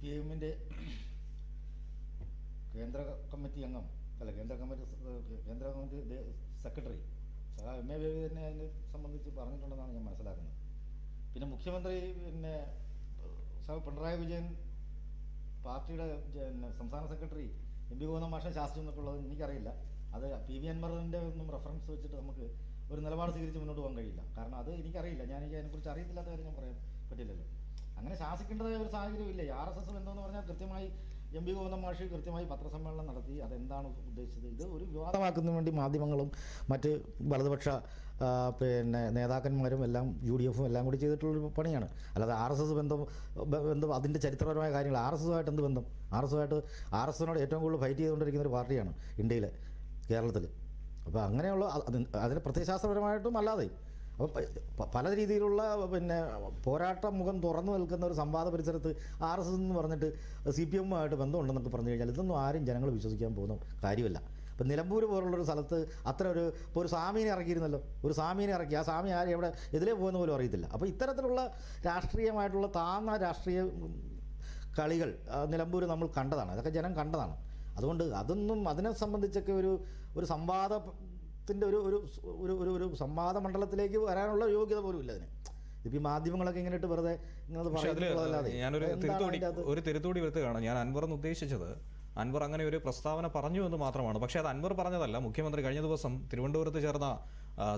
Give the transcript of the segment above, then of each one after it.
P എമ്മിന്റെ കേന്ദ്ര committee അംഗം അല്ല കേന്ദ്ര കമ്മിറ്റി കേന്ദ്ര committee secretary M A Baby തന്നെ അതിനെ സംബന്ധിച്ച് പറഞ്ഞിട്ടുണ്ടെന്നാണ് ഞാൻ മനസ്സിലാക്കുന്നത്. പിന്നെ മുഖ്യമന്ത്രി പിന്നെ പിണറായി വിജയൻ പാർട്ടിയുടെ സംസ്ഥാന സെക്രട്ടറി എം പി ഗോവിന്ദ മാഷ ശാസ്ത്രം എന്നൊക്കെ ഉള്ളത് എനിക്കറിയില്ല. അത് പി വി അൻവറിന്റെ ഒന്നും റെഫറൻസ് വെച്ചിട്ട് നമുക്ക് ഒരു നിലപാട് സ്വീകരിച്ച് മുന്നോട്ട് പോകാൻ കഴിയില്ല. കാരണം അത് എനിക്കറിയില്ല. ഞാൻ എനിക്ക് അതിനെക്കുറിച്ച് അറിയത്തില്ലാത്ത കാര്യം ഞാൻ പറയാൻ പറ്റില്ലല്ലോ. അങ്ങനെ ശാസിക്കേണ്ടതായ ഒരു സാഹചര്യം ഇല്ല ആർ എസ് എസ് ബന്ധമെന്ന് പറഞ്ഞാൽ കൃത്യമായി എം പി ഗോവിന്ദൻ മാഷി കൃത്യമായി പത്രസമ്മേളനം നടത്തി അതെന്താണ് ഉദ്ദേശിച്ചത്? ഇത് ഒരു വിവാദമാക്കുന്നതിന് വേണ്ടി മാധ്യമങ്ങളും മറ്റ് വലതുപക്ഷ പിന്നെ നേതാക്കന്മാരും എല്ലാം യു ഡി എഫും എല്ലാം കൂടി ചെയ്തിട്ടുള്ളൊരു പണിയാണ്. അല്ലാതെ ആർ എസ് എസ് ബന്ധം ബന്ധം അതിന്റെ ചരിത്രപരമായ കാര്യങ്ങൾ ആർ എസ് എസുമായിട്ട് എന്ത് ബന്ധം? ആർ എസ് എസുമായിട്ട് ആർ എസ് എസിനോട് ഏറ്റവും കൂടുതൽ ഫൈറ്റ് ചെയ്തുകൊണ്ടിരിക്കുന്ന ഒരു പാർട്ടിയാണ് ഇന്ത്യയിൽ കേരളത്തിൽ അപ്പോൾ അങ്ങനെയുള്ള അത് അതിന് പ്രത്യയശാസ്ത്രപരമായിട്ടും അല്ലാതെയും അപ്പോൾ പല രീതിയിലുള്ള പിന്നെ പോരാട്ട മുഖം തുറന്നു നിൽക്കുന്ന ഒരു സംവാദ പരിസരത്ത് ആർ എസ് എസ് എന്ന് പറഞ്ഞിട്ട് സി പി എമ്മുമായിട്ട് ബന്ധമുണ്ടെന്നൊക്കെ പറഞ്ഞു കഴിഞ്ഞാൽ ഇതൊന്നും ആരും ജനങ്ങൾ വിശ്വസിക്കാൻ പോകുന്ന കാര്യമല്ല. ഇപ്പം നിലമ്പൂർ പോലുള്ളൊരു സ്ഥലത്ത് അത്ര ഒരു ഇപ്പോൾ ഒരു സ്വാമീനെ ഇറക്കിയിരുന്നല്ലോ. ഒരു സ്വാമീനെ ഇറക്കി. ആ സ്വാമി ആരും എവിടെ എതിലേ പോകുന്ന പോലും അറിയത്തില്ല. അപ്പോൾ ഇത്തരത്തിലുള്ള രാഷ്ട്രീയമായിട്ടുള്ള താന്ന രാഷ്ട്രീയ കളികൾ നിലമ്പൂർ നമ്മൾ കണ്ടതാണ്. അതൊക്കെ ജനം കണ്ടതാണ്. അതുകൊണ്ട് അതൊന്നും അതിനെ സംബന്ധിച്ചൊക്കെ ഒരു ഒരു സംവാദത്തിന്റെ ഒരു ഒരു ഒരു ഒരു ഒരു സംവാദ മണ്ഡലത്തിലേക്ക് വരാനുള്ള യോഗ്യത പോലും ഇല്ല അതിന്. ഇപ്പം ഈ മാധ്യമങ്ങളൊക്കെ ഇങ്ങനെ ഇട്ട് വെറുതെ ഇങ്ങനെ ഞാനൊരു തിരുത്തോടി ഒരു തിരുത്തോടി വരുത്തുകയാണ് ഞാൻ അൻവർ എന്ന് ഉദ്ദേശിച്ചത് അൻവർ അങ്ങനെ ഒരു പ്രസ്താവന പറഞ്ഞു എന്ന് മാത്രമാണ്. പക്ഷേ അത് അൻവർ പറഞ്ഞതല്ല. മുഖ്യമന്ത്രി കഴിഞ്ഞ ദിവസം തിരുവനന്തപുരത്ത് ചേർന്ന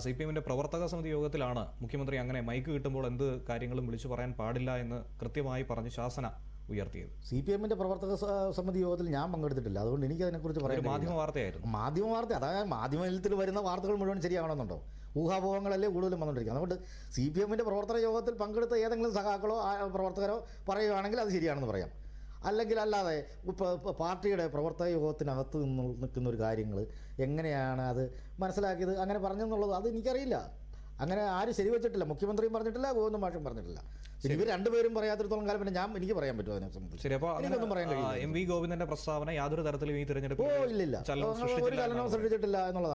സി പി എമ്മിന്റെ പ്രവർത്തക സമിതി യോഗത്തിലാണ് മുഖ്യമന്ത്രി അങ്ങനെ മൈക്ക് കിട്ടുമ്പോൾ എന്ത് കാര്യങ്ങളും വിളിച്ചു പറയാൻ പാടില്ല എന്ന് കൃത്യമായി പറഞ്ഞ് ശാസന ഉയർത്തിയത്. സി പി എമ്മിന്റെ പ്രവർത്തക സമിതി യോഗത്തിൽ ഞാൻ പങ്കെടുത്തിട്ടില്ല. അതുകൊണ്ട് എനിക്ക് അതിനെക്കുറിച്ച് പറയാൻ മാധ്യമ വാർത്തയായിരുന്നു. മാധ്യമ വാർത്ത അതായത് മാധ്യമത്തിൽ വരുന്ന വാർത്തകൾ മുഴുവൻ ശരിയാവണമെന്നുണ്ടോ? ഊഹാപോഹങ്ങളല്ലേ കൂടുതലും വന്നുകൊണ്ടിരിക്കുന്നത്. അതുകൊണ്ട് സി പി എമ്മിന്റെ പ്രവർത്തന യോഗത്തിൽ പങ്കെടുത്ത ഏതെങ്കിലും സഖാക്കളോ പ്രവർത്തകരോ പറയുകയാണെങ്കിൽ അത് ശരിയാണെന്ന് പറയാം. അല്ലെങ്കിൽ അല്ലാതെ പാർട്ടിയുടെ പ്രവർത്തക യോഗത്തിനകത്ത് നിന്ന് നിൽക്കുന്ന ഒരു കാര്യങ്ങൾ എങ്ങനെയാണ് അത് മനസ്സിലാക്കിയത് അങ്ങനെ പറഞ്ഞെന്നുള്ളത് അത് എനിക്കറിയില്ല. അങ്ങനെ ആരും ശരിവെച്ചിട്ടില്ല. മുഖ്യമന്ത്രിയും പറഞ്ഞിട്ടില്ല ഗോവിന്ദ മാഷും പറഞ്ഞിട്ടില്ല. പിന്നെ ഇവർ രണ്ടുപേരും പറയാത്തിടത്തോളം കാലം പിന്നെ ഞാൻ എനിക്ക് പറയാൻ പറ്റുമോ അതിനെ സംബന്ധിച്ച്. ശരി എനിക്കൊന്നും പറയാൻ കഴിയില്ല. എം വി ഗോവിന്ദന്റെ പ്രസ്താവന യാതൊരു തരത്തിലും ഈ ഓ തിരഞ്ഞെടുപ്പിൽ ഇല്ലില്ല ഒരു ചലനവും സൃഷ്ടിച്ചിട്ടില്ല എന്നുള്ളതാണ്.